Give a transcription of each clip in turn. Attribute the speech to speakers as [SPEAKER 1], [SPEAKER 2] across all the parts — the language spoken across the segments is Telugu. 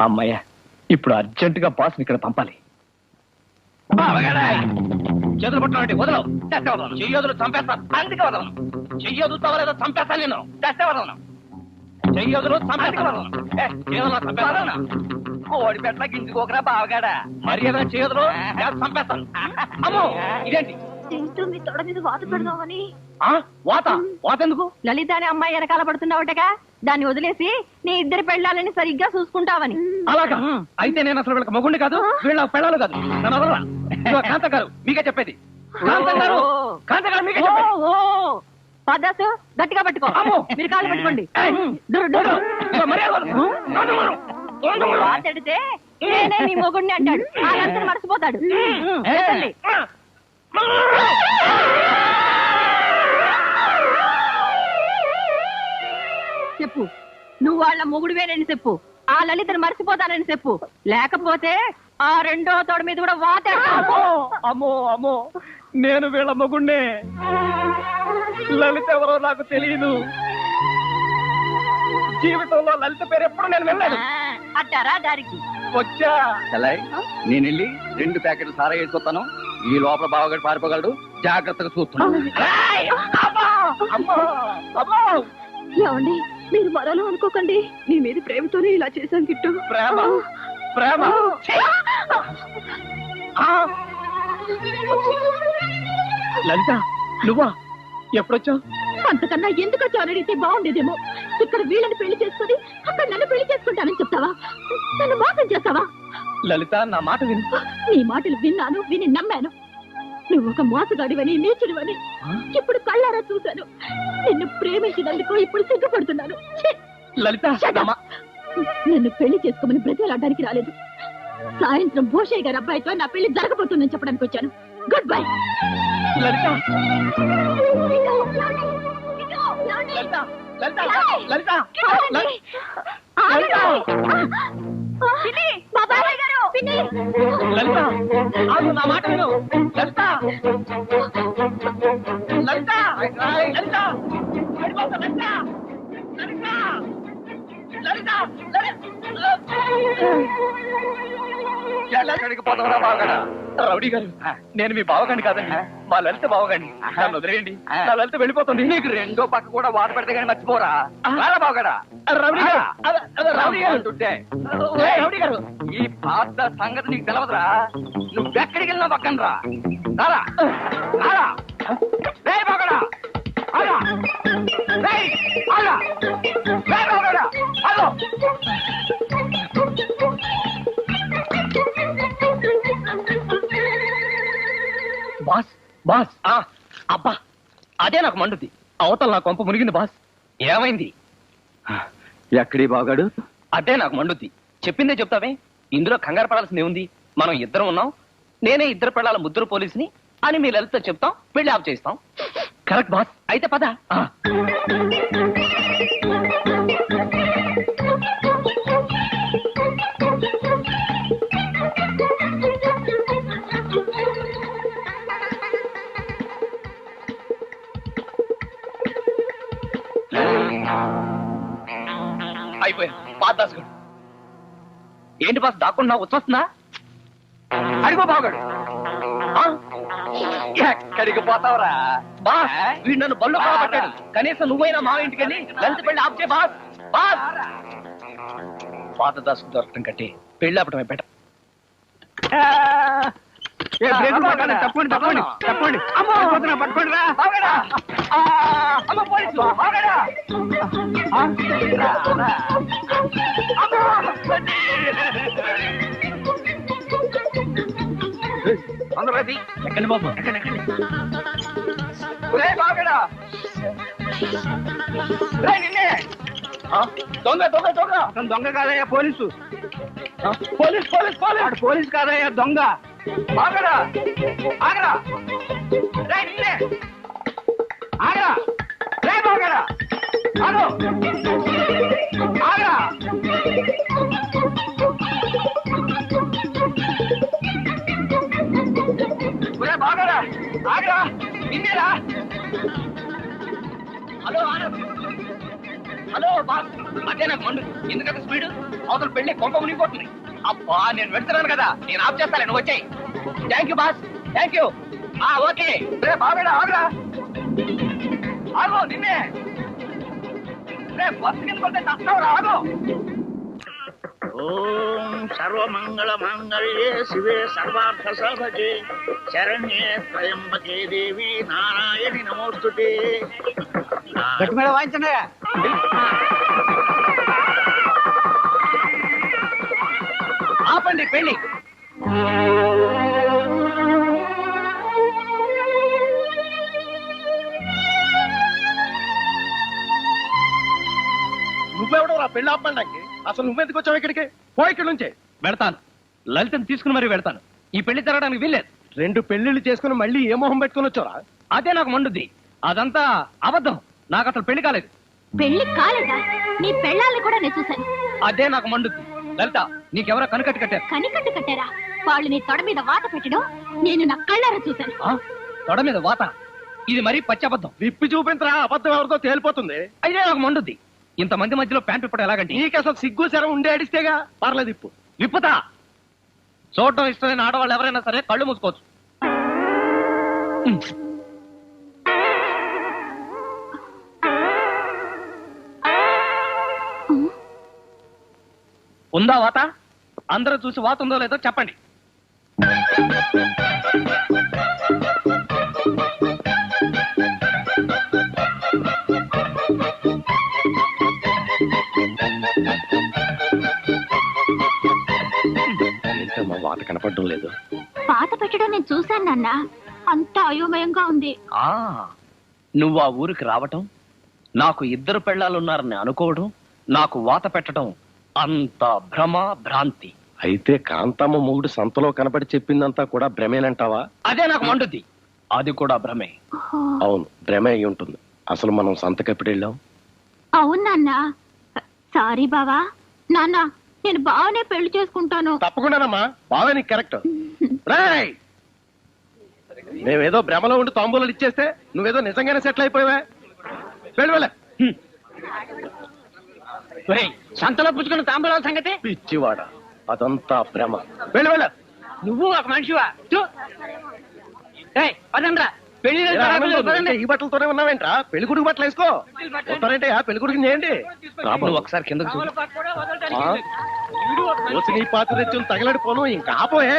[SPEAKER 1] అమ్మయ్య ఇప్పుడు అర్జెంటుగా బాస్ని ఇక్కడ పంపాలి. చేతులు పట్టుకోండి వదలవు. తెస్తే వదలను. చెయ్యొదులు చంపేస్తాను. అందుకే వదలను. చెయ్యొదు తవలేదో చంపేస్తాను నేను? తెస్తే వదలను. చెయ్యొదులు కోడి పెట్ట గింజుకోకరా బావగాడా? మరి ఏదైనా చేయదులు? చంపేస్తాను. అమ్మో ఇదేంటి?
[SPEAKER 2] తొడ మీద వాత పెడదామని.
[SPEAKER 1] ఆ? వాత? వాత ఎందుకు
[SPEAKER 2] లలిత అనే అమ్మాయి వెనకాల పడుతున్నావుటగా దాన్ని వదిలేసి నీ ఇద్దరి పెళ్ళాలని సరిగ్గా చూసుకుంటావని.
[SPEAKER 1] అలాగా? అయితే నేను అసలు వీళ్ళకి మొగుండి కాదు వీళ్ళ పెళ్ళాలు కాదు. కాంత గారు మీకే చెప్పేది. కాంత గారు కాంత గారు మీకే చెప్పేది.
[SPEAKER 2] పదాసు గట్టిగా పట్టుకో. మీరు కాళ్ళు పట్టుకోండి. వాతెడితే నేనే నీ మొగుడిని అంటాడు. ఆ మర్చిపోతాడు. చెప్పు. నువ్వు వాళ్ళ మొగుడువేనని చెప్పు. ఆ లలితను మర్చిపోతానని చెప్పు. లేకపోతే ఆ రెండో తోడు మీద కూడా వాతాడు
[SPEAKER 1] అమ్మో అమ్మో అమ్మో. నేను వీళ్ళ మొగుణ్ణే. లలిత ఎవరో నాకు తెలియదు జీవితంలో లలిత పేరు ఎప్పుడు నేను వెళ్ళాను
[SPEAKER 2] అట్టారా దారికి.
[SPEAKER 1] వచ్చా.
[SPEAKER 3] నేను వెళ్ళి రెండు ప్యాకెట్లు సారా వేసుకొస్తాను. ఈ లోపల బావగాడు పారిపోగలడు జాగ్రత్తగా చూస్తున్నాను.
[SPEAKER 1] ఏయ్! అమ్మా! అమ్మా! అమ్మా!
[SPEAKER 2] ఏమండి? మీరు మరలో అనుకోకండి. మీ మీద ప్రేమతోనే ఇలా చేశాను గిట్టు
[SPEAKER 1] ప్రేమ? ప్రేమ! లలిత నువ్వా? ఎప్పుడొచ్చావు?
[SPEAKER 2] అంతకన్నా ఎందుకు వచ్చావు అడిగితే బాగుండేదేమో. ఇక్కడ వీళ్ళని పెళ్ళి చేసుకుని అక్కడ నన్ను పెళ్ళి చేసుకుంటానని చెప్తావా? నన్ను మోసం చేస్తావా?
[SPEAKER 1] లలిత నా మాట విను.
[SPEAKER 2] నీ మాటలు విన్నాను విని నమ్మాను. నువ్వు ఒక మోసగాడివని నీచుడివని. ఇప్పుడు కళ్ళారా చూశాను. నిన్ను ప్రేమించినందుకు ఇప్పుడు సిగ్గుపడుతున్నాను!
[SPEAKER 1] లలిత
[SPEAKER 2] నన్ను పెళ్ళి చేసుకోమని బ్రతిలాడడానికి రాలేదు. సాయంత్రం భూషయ్య గారి అబ్బాయితో నా పెళ్ళి జరగబోతుందని చెప్పడానికి వచ్చాను. గుడ్ బై
[SPEAKER 1] లలిత. లలిత లలిత లలిత లలిత లలిత ఆగు నా మాట విను లలిత లలిత లలిత పడిపోతా లలిత లలిత లలిత.
[SPEAKER 3] ఎక్కడికి పోతావురా బావగాడా?
[SPEAKER 1] రౌడీ గారు నేను మీ బావగాండి కాదండి. మా లలిత బావగాండి నన్ను వదిలేయండి. నా లలిత వెళ్ళిపోతుంది.
[SPEAKER 3] నీకు రెండో పక్క కూడా వాత పెడితే కానీ మర్చిపోరా. రారా బావగాడా?
[SPEAKER 1] రౌడీ గారు. రౌడీ గారు.
[SPEAKER 3] అంటుంటే.
[SPEAKER 1] రౌడీ గారు
[SPEAKER 3] ఈ పాత సంగతి నీకు తెలవదురా. నువ్వెక్కడికి వెళ్ళినా పక్కన రా రారా. రారా రే రే బాగడా ఆగో.
[SPEAKER 1] బాస్ బాస్ ఆ అబ్బా అదే నాకు మండుద్ది. అవతల నా కొంప మునిగింది బాస్. ఏమైంది?
[SPEAKER 3] ఎక్కడి బాగాడు?
[SPEAKER 1] అదే నాకు మండుద్ది. చెప్పిందే చెప్తావే? ఇందులో కంగారు పడాల్సింది ఉంది మనం ఇద్దరం ఉన్నాం. నేనే ఇద్దరు పెళ్ళాల ముద్దురు పోలీసుని అని మీ లలిత చెప్తాం పెళ్ళి ఆఫ్ చేస్తాం కరెక్ట్ బాస్. అయితే పద. ఏంటి బాస్ దాక్కుండా వచ్చేస్తుందా
[SPEAKER 3] అడిగో బాగాడు? ఎక్కడికి పోతావురా?
[SPEAKER 1] బాస్ వీడు నన్ను బళ్ళు కాబట్టాడు కనీసం నువ్వైనా మా ఇంటికి వెళ్ళి లలిత పెళ్ళి ఆప్ చేయి బాస్. బాస్. పాత దాసు దొరకటం కంటే పెళ్ళి ఆపటమే బెటర్.
[SPEAKER 3] తప్పండి తప్పండి తప్పండి. పట్టుకోండి రా.
[SPEAKER 1] అమ్మ పోలీసు
[SPEAKER 3] అందరూ
[SPEAKER 1] ఎక్కండి బాబు. ఎక్కండి
[SPEAKER 3] బాగడా రే నిన్నే?
[SPEAKER 1] దొంగ దొంగ దొంగ.
[SPEAKER 3] దొంగ కాదయ్యా police?
[SPEAKER 1] Police police police.
[SPEAKER 3] Police కాదయ్యా దొంగ. ఆగరా! ఆగరా! రే నిన్నే! ఆగరా! రే బాగరా! ఆగు! ఆగరా!
[SPEAKER 1] ఆగరా! నిన్నేరా? Hello Anand hello boss! అదే మండు ఎందుకంత స్పీడ్? అవతల పెళ్ళి కొంప మునిగిపోతుంది. అబ్బా నేను వెళ్తున్నాను కదా. నేను ఆఫ్ చేస్తాను నువ్వు వచ్చాయి. Thank you boss thank you ఆ ఓకే. రే బాబేడా ఆగురా. ఆగు నిన్నే. రే బస్సు
[SPEAKER 4] ఓం సర్వమంగళ మాంగళ్యే శివే సర్వార్థ సాధకే శరణ్యే త్రయంబకే దేవి నారాయణి నమోస్తుతే.
[SPEAKER 1] గట్టి మీద వాయించండి ఆపండి పెళ్ళి
[SPEAKER 5] నువ్వెవడో రా పెళ్ళి ఆపడానికి? అసలు నువ్వెందుకు వచ్చావు ఇక్కడికి? పో ఇక్కడి నుంచి.
[SPEAKER 1] వెళ్తాను లలితను తీసుకుని మరీ వెళ్తాను ఈ పెళ్ళి జరగడానికి వీల్లేదు.
[SPEAKER 5] రెండు పెళ్ళిళ్ళు చేసుకుని మళ్ళీ ఏ మొహం పెట్టుకుని వచ్చారా
[SPEAKER 1] అదే నాకు మండుద్ది. అదంతా అబద్ధం. నాకు అసలు పెళ్ళి కాలేదు.
[SPEAKER 2] పెళ్ళి కాలేదా? నీ పెళ్ళాలని కూడా నేను చూశాను.
[SPEAKER 1] అదే నాకు మండుద్ది. లలిత నీకెవరో కనుకట్టు కట్టారు.
[SPEAKER 2] కనికట్టు కట్టారా? వాళ్ళు నీ తొడ మీద వాత పెట్టడం నేను నా కళ్ళారా చూశాను.
[SPEAKER 1] ఆ? తొడ మీద వాత? ఇది మరీ పచ్చి అబద్ధం.
[SPEAKER 5] విప్పి చూపించరా అబద్ధం ఎవరితో తేలిపోతుంది?
[SPEAKER 1] అయితే నాకు మండుద్ది. ఇంతమంది మధ్యలో ప్యాంట్ ఇప్పడం ఎలాగంటే
[SPEAKER 5] నీకు అసలు సిగ్గు శరం ఉండే అడిస్తేగా? పర్లేదు ఇప్పు.
[SPEAKER 1] విప్పుతా. చూడటం ఇష్టమైన ఆడవాళ్ళు ఎవరైనా సరే కళ్ళు మూసుకోవచ్చు. ఉమ్. ఉందా వాత? అందరూ చూసి వాత ఉందో లేదో చెప్పండి.
[SPEAKER 5] వాత కనపడడం లేదు?
[SPEAKER 2] వాత పెట్టడం నేను చూశాను నాన్న. అంత అయోమయంగా ఉంది.
[SPEAKER 1] ఆ నువ్వు ఆ ఊరికి రావటం నాకు ఇద్దరు పెళ్ళాలున్నారని అనుకోవడం నాకు వాత పెట్టడం అంత భ్రమ భ్రాంతి.
[SPEAKER 5] అయితే కాంతమ్మ మొగుడు సంతలో కనపడి చెప్పిందంతా కూడా భ్రమేనంటావా?
[SPEAKER 1] అదే నాకు మండుద్ది. అది కూడా భ్రమే.
[SPEAKER 5] అవును భ్రమే అయి ఉంటుంది. అసలు మనం సంతకెప్పుడు వెళ్ళాం
[SPEAKER 2] అవును నాన్న. సారీ బావా. నాన్న నేను బాగానే పెళ్ళి చేసుకుంటాను.
[SPEAKER 5] తప్పకుండానమ్మా. బాగా నీకు కరెక్ట్. రాయ్! మేమేదో భ్రమలో ఉండి తాంబూలాలు ఇచ్చేస్తే నువ్వేదో నిజంగానే సెటిల్ అయిపోయావా. వెళ్ళి వెళ్ళ.
[SPEAKER 1] సంతలో పుచ్చుకున్న తాంబూలాల సంగతి?
[SPEAKER 5] పిచ్చివాడ అదంతా భ్రమ. వెళ్ళి వెళ్ళ.
[SPEAKER 1] నువ్వు ఒక మనిషివా? పదండ్రా.
[SPEAKER 5] పెళ్ళి ఈ బట్టలతోనే ఉన్నావేంట్రా? పెళ్ళి కొడుకు బట్టలు వేసుకో. వస్తారంటే ఆ పెళ్ళి కొడుకు చేయండి.
[SPEAKER 1] నువ్వు ఒకసారి కిందకు చూడు.
[SPEAKER 5] ఆ? రోజు నీ పాత్ర తెచ్చుని తగలడిపోను ఇంకా ఆపోయే.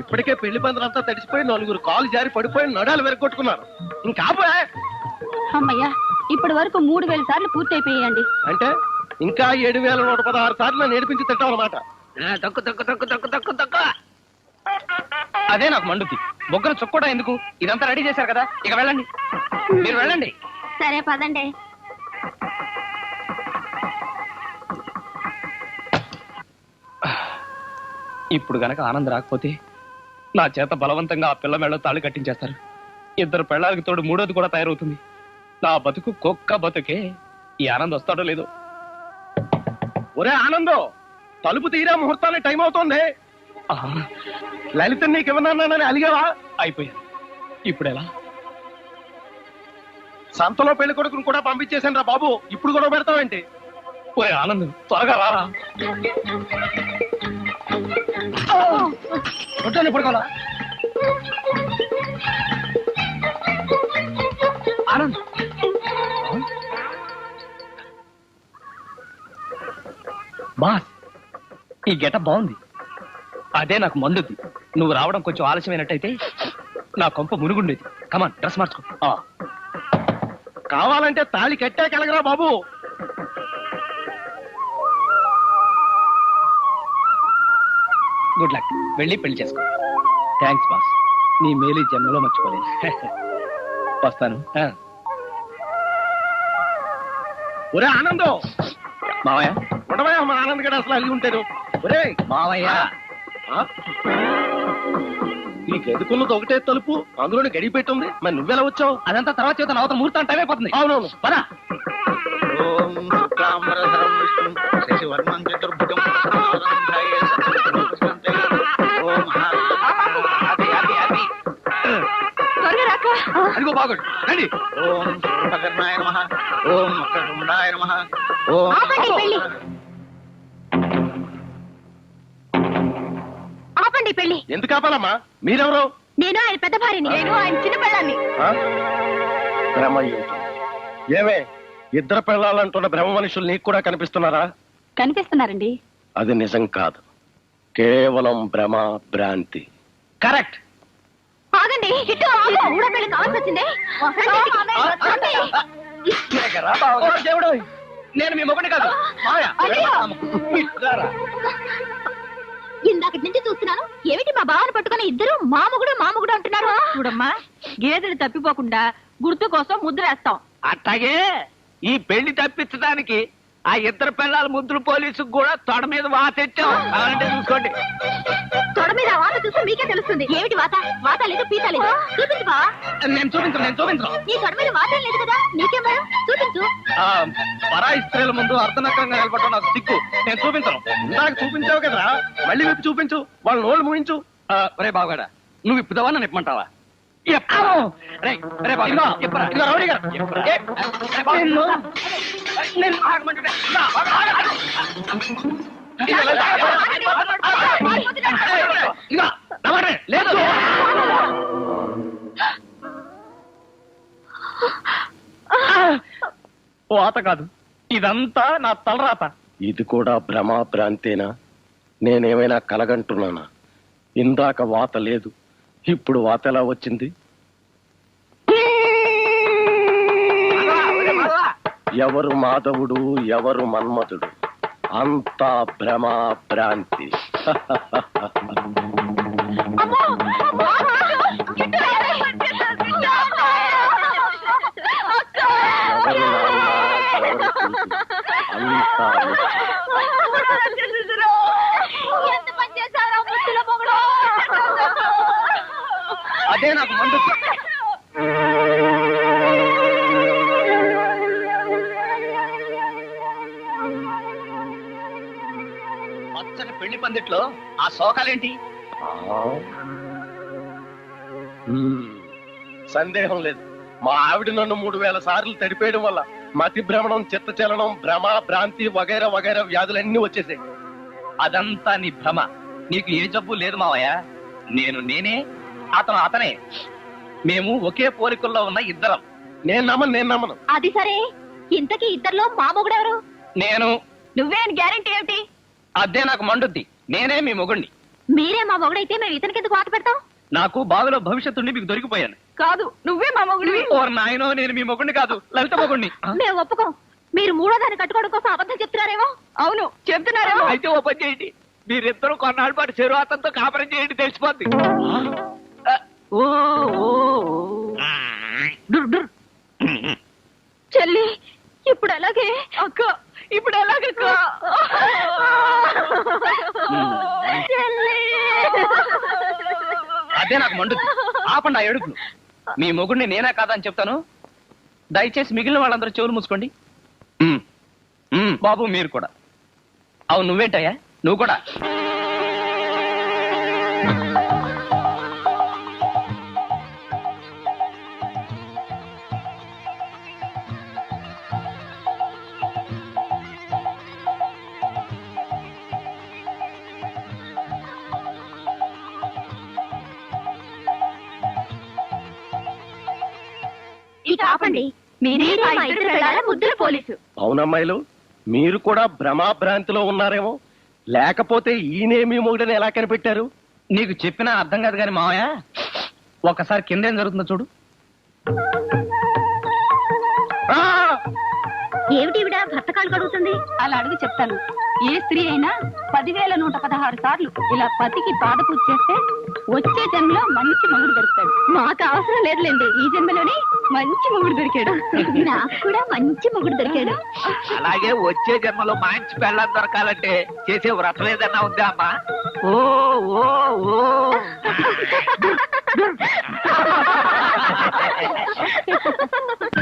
[SPEAKER 5] ఇప్పటికే పెళ్ళి పందిరంతా తడిసిపోయి నలుగురు కాలు జారి పడిపోయి నడాలు వెరగొట్టుకున్నారు ఇంకా ఆపోయే.
[SPEAKER 2] అమ్మయ్యా ఇప్పటి వరకు మూడు వేల సార్లు పూర్తి అయిపోయాయండి
[SPEAKER 5] అంటే? ఇంకా ఏడు వేల నూట పదహారు సార్లు నేర్పించి తింటాం అనమాట
[SPEAKER 1] తక్కు తక్కు తక్కు తక్కు తక్కు తక్కు. అదే నాకు మండుద్ది. బొగ్గన చుక్కడా ఎందుకు? ఇదంతా రెడీ చేశారు కదా ఇక వెళ్ళండి. మీరు వెళ్ళండి.
[SPEAKER 2] సరే పదండి.
[SPEAKER 1] ఇప్పుడు గనక ఆనంద్ రాకపోతే నా చేత బలవంతంగా ఆ పిల్ల మెళ్ళ తాళి కట్టించేస్తారు. ఇద్దరు పెళ్ళాలకు తోడు మూడోది కూడా తయారవుతుంది. నా బతుకు కుక్క బతుకే. ఈ ఆనంద్ వస్తాడో లేదో
[SPEAKER 5] ఒరే ఆనందం తలుపు తీరా ముహూర్తానికి టైం అవుతోంది. లలిత నీకు ఇవ్వనన్నానని అలిగావా?
[SPEAKER 1] అయిపోయాను ఇప్పుడు ఎలా?
[SPEAKER 5] సంతలో పెళ్ళి కొడుకును కూడా పంపించేశాను రా బాబు. ఇప్పుడు కూడా పెడతావేంటి
[SPEAKER 1] ఒరే ఆనంద్ త్వరగా రారా పడుకోవాలా? ఆనంద్ బాస్ ఈ గెట బాగుంది. అదే నాకు మండుద్ది నువ్వు రావడం కొంచెం ఆలస్యమైనట్టయితే నా కొంప మునుగుండేది. కమాన్ డ్రెస్ మార్చుకో.
[SPEAKER 5] కావాలంటే తాళి కట్టే కలగరా బాబు?
[SPEAKER 1] గుడ్ లక్ వెళ్ళి పెళ్ళి చేసుకో. థ్యాంక్స్ బాస్ నీ మేలు జన్మలో మర్చిపోలేదు వస్తాను.
[SPEAKER 5] ఒరే ఆనందం!
[SPEAKER 1] మావయ్య?
[SPEAKER 5] ఉండవా మా ఆనంద్ గడ అసలు ఒరే
[SPEAKER 1] మావయ్య.
[SPEAKER 5] ఆ? నీకు ఎదుకున్నది ఒకటే తలుపు అందులోనే గడి పెట్టుంది మరి నువ్వెలా వచ్చావు?
[SPEAKER 1] అదంతా తర్వాత చేత అవతల ముహూర్తం టైం అయిపోతుంది
[SPEAKER 5] అవునవును.
[SPEAKER 1] పదా.
[SPEAKER 4] ఓం శుక్లాంబరధరం విష్ణుం శశివర్ణం చతుర్భుజం
[SPEAKER 5] అదిగో బాగుడు రండి.
[SPEAKER 4] ఓం సర్వకర్ణాయ నమ. ఓం వక్రతుండాయ నమ. ఓం
[SPEAKER 2] ఆపండి పెళ్ళి
[SPEAKER 5] ఎందుకు ఆపాలమ్మా మీరెవరు?
[SPEAKER 2] నేను ఆయన పెద్ద భార్యని నేను ఆయన చిన్న పిల్లాన్ని
[SPEAKER 5] భ్రమ ఏమే ఇద్దరు పిల్లలంటున్న భ్రమ మనుషులు నీకు కూడా కనిపిస్తున్నారా?
[SPEAKER 2] కనిపిస్తున్నారండి.
[SPEAKER 5] అది నిజం కాదు. కేవలం భ్రమ భ్రాంతి. కరెక్ట్.
[SPEAKER 2] ఆగండి ఇటు ఆగు. మూడో పెళ్ళి కావాల్సి వచ్చింది. రండి.
[SPEAKER 5] దేవుడు. నేను మీ మొగుడిని కాదు. మాయ.
[SPEAKER 2] అయ్యో.
[SPEAKER 5] రారా.
[SPEAKER 2] ఇందాకటి నుంచి చూస్తున్నాను. ఏమిటి మా బావని పట్టుకుని ఇద్దరు మామగుడు మామగుడు అంటున్నారు? చూడమ్మా గేదెలు తప్పిపోకుండా గుర్తు కోసం ముద్రేస్తాం
[SPEAKER 1] అట్లాగే ఈ పెళ్ళి తప్పించడానికి ఆ ఇద్దరు పిల్లల ముద్దులు పోలీసు కూడా తొడ మీద వాతెట్టాం అలాంటి చూసుకోండి.
[SPEAKER 2] తొడ మీద వాత చూస్తే మీకే తెలుస్తుంది. ఏమిటి వాత వాత లేదు పీత లేదు. చూపించు
[SPEAKER 1] నేను చూపించను నేను చూపించను.
[SPEAKER 2] నీ తొడ మీద వాత లేదు కదా? నీకేం భయం చూపించు.
[SPEAKER 1] ఆ, పరాయి స్త్రీల ముందు అర్ధనగ్నంగా నిలబడటం నాకు సిగ్గు. నేను చూపించను.
[SPEAKER 5] నాకు చూపించావు కదరా? మళ్ళీ విప్పి చూపించు. వాళ్ళ నోళ్ళు ముగించు
[SPEAKER 1] ఆ, రే బావగాడ నువ్వు ఇప్పుదావా నన్ను ఇప్పమంటావా వాత కాదు ఇదంతా నా తలరాత
[SPEAKER 5] ఇది కూడా భ్రమ భ్రాంతేనా నేనేమైనా కలగంటున్నానా ఇందాక వాత లేదు ఇప్పుడు వాత ఎలా వచ్చింది ఎవరు మాధవుడు ఎవరు మన్మధుడు అంతా భ్రమ భ్రాంతి! ఎవరు నాన్న ఎవరు కూతురు? అంతా
[SPEAKER 2] ఎంత పని చేశారా ముద్దుల మొగుడు
[SPEAKER 1] అదే నాకు మండు పచ్చని పెళ్ళి పందిట్లో ఆ శోకాలేంటి
[SPEAKER 5] సందేహం లేదు. మా ఆవిడ నన్ను మూడు వేల సార్లు తడిపేయడం వల్ల మతి భ్రమణం చిత్తచలనం భ్రమ భ్రాంతి వగైరా వగైరా వ్యాధులన్నీ వచ్చేసాయి.
[SPEAKER 1] అదంతా నీ భ్రమ. నీకు ఏ జబ్బు లేదు మావయ్య. నేను నేనే అతను అతనే. మేము ఒకే పోలికల్లో ఉన్న ఇద్దరం.
[SPEAKER 5] నేను నమ్మను నేను నమ్మను.
[SPEAKER 2] అది సరే. ఇంతకీ ఇద్దర్లో మా మొగుడెవరు
[SPEAKER 1] నేను.
[SPEAKER 2] నువ్వే గ్యారెంటీ ఏమిటి?
[SPEAKER 1] అదే నాకు మండుద్ది. నేనే మీ మొగుణ్ణి.
[SPEAKER 2] మీరే మా మొగుడైతే మేము ఇతనికి ఎందుకు వాత పెడతాం?
[SPEAKER 1] నాకు బావిలో భవిష్యత్తుండి మీకు దొరికిపోయాను.
[SPEAKER 2] కాదు నువ్వే మా మొగుడివి
[SPEAKER 1] ఓర్ నాయనో నేను మీ మొగుణ్ణి కాదు లలిత మొగుణ్ణి.
[SPEAKER 2] మేము ఒప్పుకోం. మీరు మూడో దాన్ని కట్టుకోవడం కోసం అబద్ధం చెప్తున్నారేమో? అవును చెప్తున్నారేమో?
[SPEAKER 1] అయితే ఓ పని చేయండి. మీరిద్దరూ కొన్నాళ్ళ పాటు చెరువు అతనితో కాపురం చేయండి తెలిసిపోద్ది. ఓ.
[SPEAKER 2] చెల్లి ఇప్పుడు ఎలాగే అక్క ఇప్పుడు చెల్లి.
[SPEAKER 1] అదే నాకు మండుద్ది ఆపండి ఆ ఎడుగులు మీ మొగుడిని నేనే కాదని చెప్తాను. దయచేసి మిగిలిన వాళ్ళందరూ చెవులు మూసుకోండి. ఉమ్, ఉమ్, బాబు మీరు కూడా. అవును నువ్వేంటయ్యా? నువ్వు కూడా.
[SPEAKER 2] ఇక ఆపండి మీరే మా ఇద్దరు పిల్లల ముద్దుల పోలీసు.
[SPEAKER 5] అవునమ్మాయిలు మీరు కూడా భ్రమ భ్రాంతిలో ఉన్నారేమో. లేకపోతే ఈయనేమి మొగుడని ఎలా కనిపెట్టారు?
[SPEAKER 1] నీకు చెప్పినా అర్థం కాదు కానీ మావయ్య ఒకసారి కిందేం జరుగుతుందో చూడు.
[SPEAKER 5] ఆ!
[SPEAKER 2] ఏమిటి ఈవిడ భర్త కాలు కడుగుతుంది? అలా అడుగు చెప్తాను. ఏ స్త్రీ అయినా పదివేల నూట పదహారు సార్లు ఇలా పతికి పాద పూజ చేస్తే వచ్చే జన్మలో మంచి మొగుడు దొరుకుతాడు. మాకు అవసరం లేదులేండి. ఈ జన్మలోనే మంచి మొగుడు దొరికాడు. నాకు కూడా మంచి మొగుడు దొరికాడు.
[SPEAKER 1] అలాగే వచ్చే జన్మలో మంచి పెళ్ళం దొరకాలంటే చేసే వ్రతం ఏదన్నా ఉందా అమ్మా? ఓ ఓ ఓ.